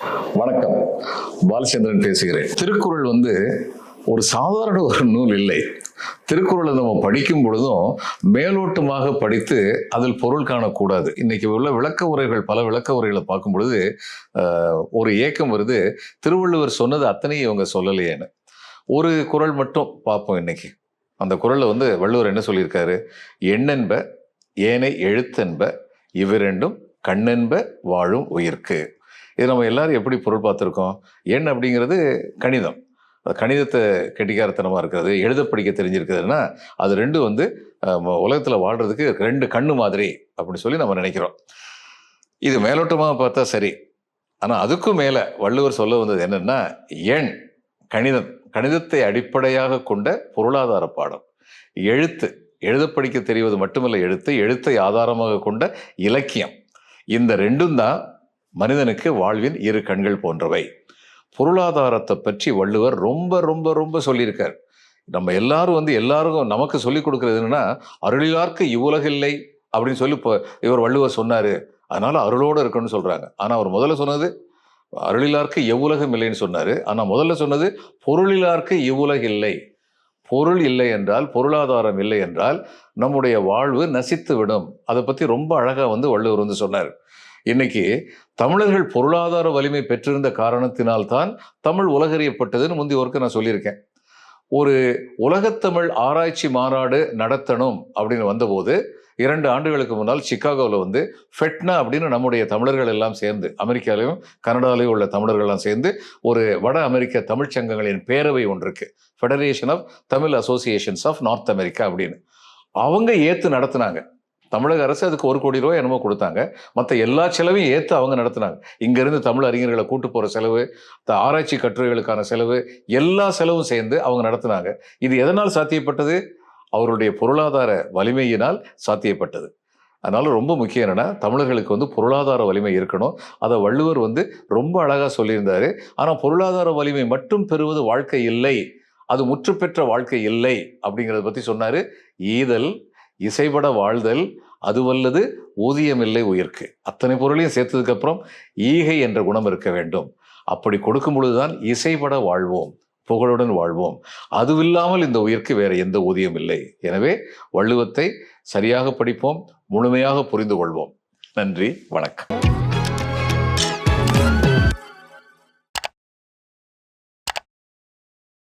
வணக்கம். பாலச்சந்திரன் பேசுகிறேன். திருக்குறள் வந்து ஒரு சாதாரண ஒரு நூல் இல்லை. திருக்குறளை நம்ம படிக்கும் பொழுதும் மேலோட்டமாக படித்து அதில் பொருள் காணக்கூடாது. இன்னைக்கு உள்ள விளக்க உரைகள் பல விளக்க உரைகளை பார்க்கும் பொழுது ஒரு ஏக்கம் வருது. திருவள்ளுவர் சொன்னது அத்தனையும் இவங்க சொல்லலையேன்னு. ஒரு குறள் மட்டும் பார்ப்போம் இன்னைக்கு. அந்த குரலில் வந்து வள்ளுவர் என்ன சொல்லியிருக்காரு? எண்ணென்ப ஏனை எழுத்தென்ப இவ்விரண்டும் கண்ணென்ப வாழும் உயிர்க்கு. இது நம்ம எல்லாரும் எப்படி பொருள் பார்த்துருக்கோம்? எண் அப்படிங்கிறது கணிதம். கணிதத்தை கெட்டிக்காரத்தனமாக இருக்கிறது எழுத படிக்க தெரிஞ்சிருக்கிறதுனா அது ரெண்டும் வந்து உலகத்தில் வாழ்கிறதுக்கு ரெண்டு கண்ணு மாதிரி அப்படின்னு சொல்லி நம்ம நினைக்கிறோம். இது மேலோட்டமாக பார்த்தா சரி. ஆனால் அதுக்கும் மேலே வள்ளுவர் சொல்ல வந்தது என்னென்னா எண் கணிதம் கணிதத்தை அடிப்படையாக கொண்ட பொருளாதார பாடம். எழுத்து எழுத படிக்க தெரிவது மட்டுமல்ல எழுத்து எழுத்தை ஆதாரமாக கொண்ட இலக்கியம். இந்த ரெண்டும் தான் மனிதனுக்கு வாழ்வின் இரு கண்கள் போன்றவை. பொருளாதாரத்தை பற்றி வள்ளுவர் ரொம்ப ரொம்ப ரொம்ப சொல்லியிருக்கார். நம்ம எல்லாரும் வந்து எல்லாருக்கும் நமக்கு சொல்லிக் கொடுக்குறது என்னன்னா அருளிலார்க்கு இவ்வுலகில்லை அப்படின்னு சொல்லி இப்போ இவர் வள்ளுவர் சொன்னார். அதனால் அருளோடு இருக்கணும்னு சொல்கிறாங்க ஆனால் அவர் முதல்ல சொன்னது அருளிலார்க்கு எவ்வுலகம் இல்லைன்னு சொன்னார். ஆனால் முதல்ல சொன்னது பொருளிலார்க்கு இவ்வுலக இல்லை பொருள் இல்லை என்றால் பொருளாதாரம் இல்லை என்றால் நம்முடைய வாழ்வு நசித்து விடும் அதை பற்றி ரொம்ப அழகாக வந்து வள்ளுவர் வந்து சொன்னார். இன்னைக்கு தமிழர்கள் பொருளாதார வலிமை பெற்றிருந்த காரணத்தினால்தான் தமிழ் உலகறியப்பட்டதுன்னு முந்தைய ஒருக்கு நான் சொல்லியிருக்கேன். ஒரு உலகத்தமிழ் ஆராய்ச்சி மாநாடு நடத்தணும் அப்படின்னு வந்தபோது இரண்டு ஆண்டுகளுக்கு முன்னால் சிக்காகோவில் வந்து ஃபெட்னா அப்படின்னு நம்முடைய தமிழர்கள் எல்லாம் சேர்ந்து அமெரிக்காலையும் கனடாலையும் உள்ள தமிழர்கள் எல்லாம் சேர்ந்து ஒரு வட அமெரிக்க தமிழ் சங்கங்களின் பேரவை ஒன்று இருக்கு federation of Tamil associations of North America அப்படின்னு. அவங்க ஏற்று நடத்துனாங்க. தமிழக அரசு அதுக்கு ஒரு கோடி ரூபாய் என்னமோ கொடுத்தாங்க. மற்ற எல்லா செலவையும் ஏற்று அவங்க நடத்தினாங்க. இங்கேருந்து தமிழ் அறிஞர்களை கூட்டு போகிற செலவு த- ஆராய்ச்சி கட்டுரைகளுக்கான செலவு எல்லா செலவும் சேர்ந்து அவங்க நடத்தினாங்க. இது எதனால் சாத்தியப்பட்டது? அவருடைய பொருளாதார வலிமையினால் சாத்தியப்பட்டது. அதனால் ரொம்ப முக்கியம் என்னென்னா தமிழர்களுக்கு வந்து பொருளாதார வலிமை இருக்கணும். அதை வள்ளுவர் வந்து ரொம்ப அழகாக சொல்லியிருந்தார். ஆனால் பொருளாதார வலிமை மட்டும் பெறுவது வாழ்க்கை இல்லை. அது முற்று பெற்ற வாழ்க்கை இல்லை அப்படிங்கிறத பற்றி சொன்னார். ஈதல் இசைபட வாழ்தல் அதுவல்லது ஊதியமில்லை உயிர்க்கு. அத்தனை பொருளையும் சேர்த்ததுக்கப்புறம் ஈகை என்ற குணம் இருக்க வேண்டும். அப்படி கொடுக்கும் பொழுதுதான் இசைபட வாழ்வோம் புகழுடன் வாழ்வோம். அதுவில்லாமல் இந்த உயிர்க்கு வேறு எந்த ஊதியம் இல்லை. எனவே வள்ளுவத்தை சரியாக படிப்போம் முழுமையாக புரிந்து கொள்வோம். நன்றி வணக்கம்.